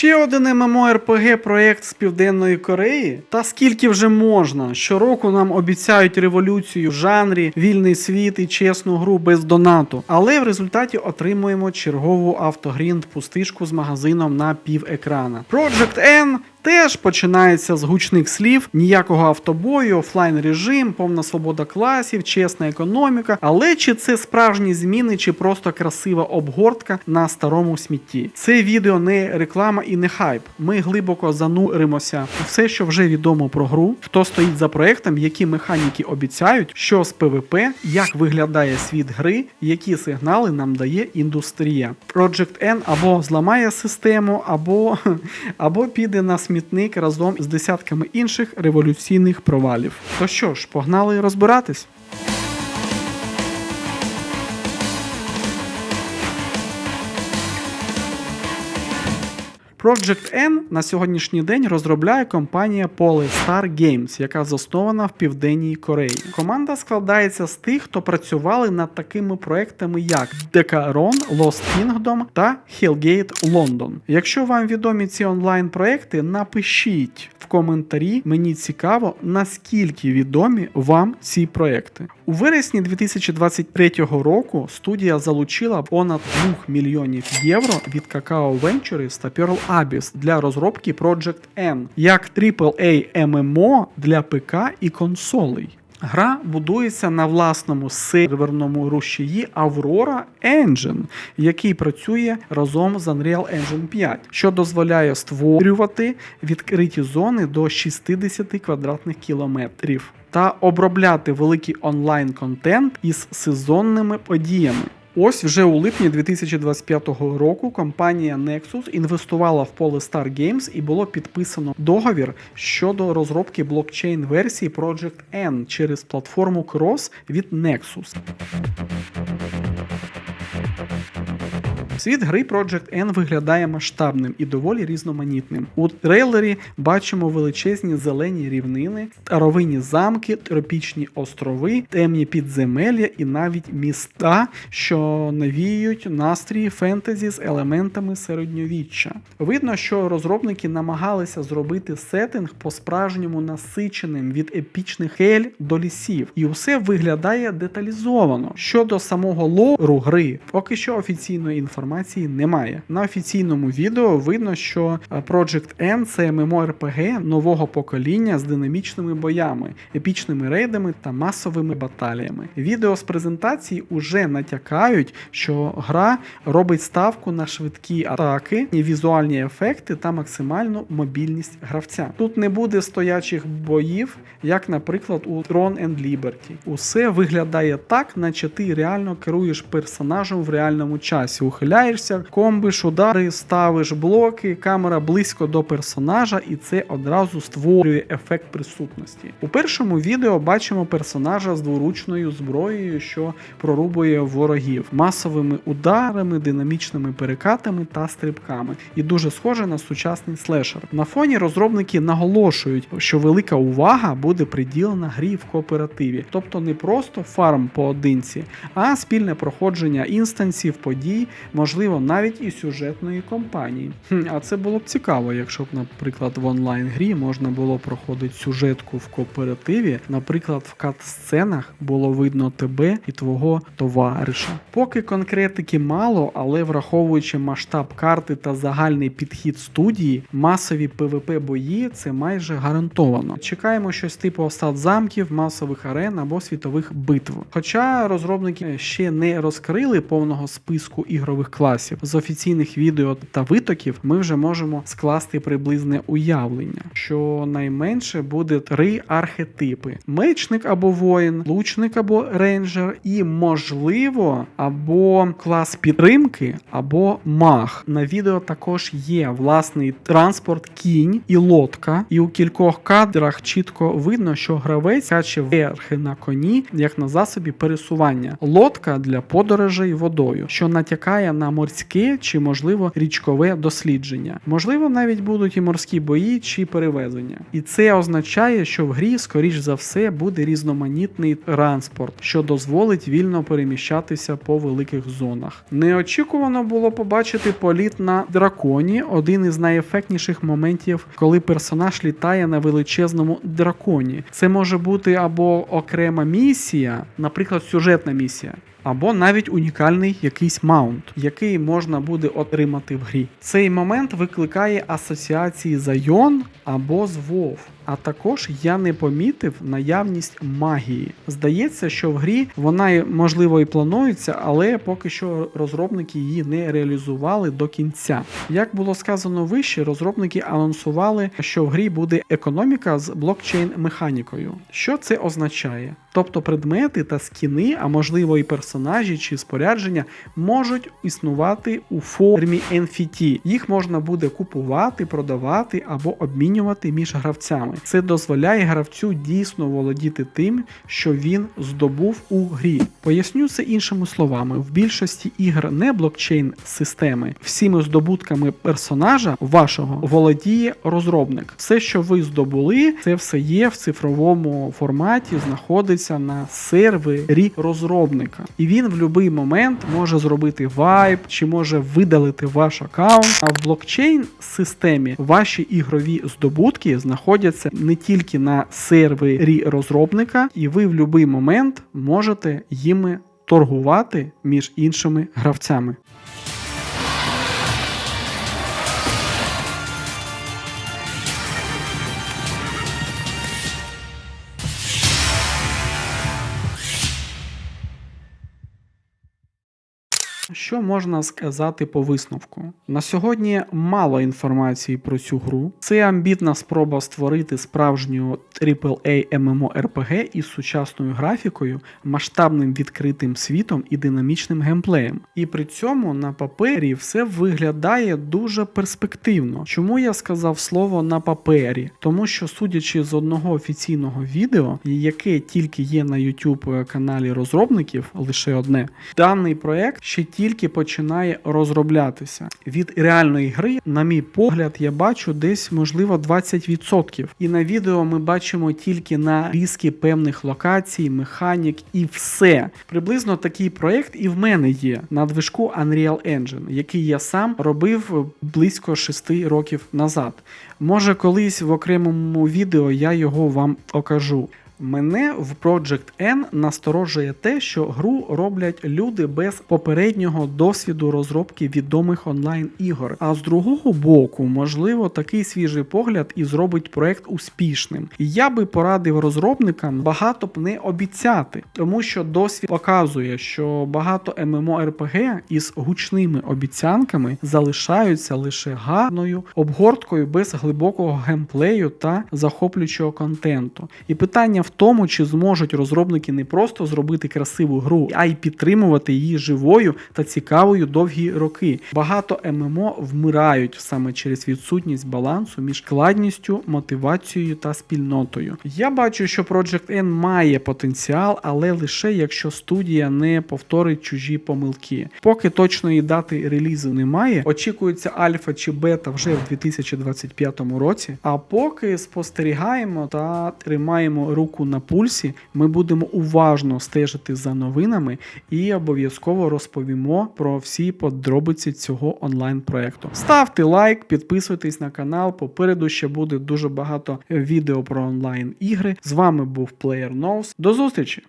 Ще один MMORPG проєкт з Південної Кореї. Та скільки вже можна? Щороку нам обіцяють революцію в жанрі, вільний світ і чесну гру без донату. Але в результаті отримуємо чергову автогрінд пустишку з магазином на пів екрана. Project N Теж починається з гучних слів, ніякого автобою, офлайн режим, повна свобода класів, чесна економіка. Але чи це справжні зміни, чи просто красива обгортка на старому смітті? Це відео не реклама і не хайп. Ми глибоко зануримося у все, що вже відомо про гру, хто стоїть за проектом, які механіки обіцяють, що з ПВП, як виглядає світ гри, які сигнали нам дає індустрія. Project N або зламає систему, або, або піде на смітник разом з десятками інших революційних провалів. То що ж, погнали розбиратись? Project N на сьогоднішній день розробляє компанія Polestar Games, яка заснована в Південній Кореї. Команда складається з тих, хто працювали над такими проектами, як Decaron, Lost Kingdom та Hellgate London. Якщо вам відомі ці онлайн-проекти, напишіть в коментарі. Мені цікаво, наскільки відомі вам ці проекти. У вересні 2023 року студія залучила понад 2 мільйонів євро від Kakao Ventures та Pearl Abyss для розробки Project N як AAA MMO для ПК і консолей. Гра будується на власному серверному рушії Aurora Engine, який працює разом з Unreal Engine 5, що дозволяє створювати відкриті зони до 60 квадратних кілометрів та обробляти великий онлайн-контент із сезонними подіями. Ось вже у липні 2025 року компанія Nexus інвестувала в Polestar Games і було підписано договір щодо розробки блокчейн-версії Project N через платформу Cross від Nexus. Світ гри Project N виглядає масштабним і доволі різноманітним. У трейлері бачимо величезні зелені рівнини, ровинні замки, тропічні острови, темні підземелля і навіть міста, що навіюють настрій фентезі з елементами середньовіччя. Видно, що розробники намагалися зробити сеттинг по-справжньому насиченим від епічних хель до лісів, і усе виглядає деталізовано. Щодо самого лору гри, поки що офіційної інформації немає. На офіційному відео видно, що е, Project N це MMORPG нового покоління з динамічними боями, епічними рейдами та масовими баталіями. Відео з презентації уже натякають, що гра робить ставку на швидкі атаки, візуальні ефекти та максимальну мобільність гравця. Тут не буде стоячих боїв, як, наприклад, у Throne and Liberty. Усе виглядає так, наче ти реально керуєш персонажем в реальному часі. Ухиляєшся, комбиш, удари, ставиш блоки, камера близько до персонажа, і це одразу створює ефект присутності. У першому відео бачимо персонажа з дворучною зброєю, що прорубує ворогів масовими ударами, динамічними перекатами та стрибками, і дуже схоже на сучасний слешер. На фоні розробники наголошують, що велика увага буде приділена грі в кооперативі, тобто не просто фарм поодинці, а спільне проходження інстансів, подій, можливо, навіть і сюжетної кампанії. А це було б цікаво, якщо б, наприклад, в онлайн-грі можна було проходити сюжетку в кооперативі, наприклад, в кат-сценах було видно тебе і твого товариша. Поки конкретики мало, але враховуючи масштаб карти та загальний підхід студії, масові PvP бої це майже гарантовано. Чекаємо щось типу осад замків, масових арен або світових битв. Хоча розробники ще не розкрили повного списку ігрових класів з офіційних відео та витоків, ми вже можемо скласти приблизне уявлення, що найменше буде три архетипи: мечник або воїн, лучник або рейнджер, і можливо, або клас підтримки, або маг. На відео також є власний транспорт, кінь і лодка, і у кількох кадрах чітко видно, що гравець каче верхи на коні, як на засобі пересування. Лодка для подорожей водою, що натякає на на морське чи, можливо, річкове дослідження. Можливо, навіть будуть і морські бої чи перевезення. І це означає, що в грі, скоріш за все, буде різноманітний транспорт, що дозволить вільно переміщатися по великих зонах. Неочікувано було побачити політ на драконі, один із найефектніших моментів, коли персонаж літає на величезному драконі. Це може бути або окрема місія, наприклад, сюжетна місія. Або навіть унікальний якийсь маунт, який можна буде отримати в грі. Цей момент викликає асоціації з Айон або з WoW. А також я не помітив наявність магії. Здається, що в грі вона можливо і планується, але поки що розробники її не реалізували до кінця. Як було сказано вище, розробники анонсували, що в грі буде економіка з блокчейн-механікою. Що це означає? Тобто предмети та скіни, а можливо і персонажі чи спорядження, можуть існувати у формі NFT. Їх можна буде купувати, продавати або обмінювати між гравцями. Це дозволяє гравцю дійсно володіти тим, що він здобув у грі. Поясню це іншими словами: в більшості ігр не блокчейн системи, всіми здобутками персонажа вашого володіє розробник. Все, що ви здобули, це все є в цифровому форматі, знаходиться на сервері розробника. І він в будь-який момент може зробити вайп чи може видалити ваш аккаунт. А в блокчейн системі ваші ігрові здобутки знаходяться не тільки на сервері розробника, і ви в будь-який момент можете їми торгувати між іншими гравцями. Що можна сказати по висновку? На сьогодні мало інформації про цю гру. Це амбітна спроба створити справжню AAA MMORPG із сучасною графікою, масштабним відкритим світом і динамічним геймплеєм. І при цьому на папері все виглядає дуже перспективно. Чому я сказав слово на папері? Тому що, судячи з одного офіційного відео, яке тільки є на YouTube каналі розробників, лише одне, даний проект ще тільки починає розроблятися. Від реальної гри, на мій погляд, я бачу десь можливо 20%. І на відео ми бачимо тільки нарізки певних локацій, механік і все. Приблизно такий проект і в мене є на движку Unreal Engine, який я сам робив близько 6 років назад. Може, колись в окремому відео я його вам покажу. Мене в Project N насторожує те, що гру роблять люди без попереднього досвіду розробки відомих онлайн-ігор. А з другого боку, можливо, такий свіжий погляд і зробить проект успішним. Я би порадив розробникам багато б не обіцяти, тому що досвід показує, що багато MMORPG із гучними обіцянками залишаються лише гарною обгорткою без глибокого геймплею та захоплюючого контенту. І питання в тому, чи зможуть розробники не просто зробити красиву гру, а й підтримувати її живою та цікавою довгі роки. Багато ММО вмирають саме через відсутність балансу між складністю, мотивацією та спільнотою. Я бачу, що Project N має потенціал, але лише якщо студія не повторить чужі помилки. Поки точної дати релізу немає, очікується альфа чи бета вже в 2025 році. А поки спостерігаємо та тримаємо руку на пульсі, ми будемо уважно стежити за новинами і обов'язково розповімо про всі подробиці цього онлайн-проекту. Ставте лайк, підписуйтесь на канал. Попереду ще буде дуже багато відео про онлайн ігри. З вами був Player Knows. До зустрічі!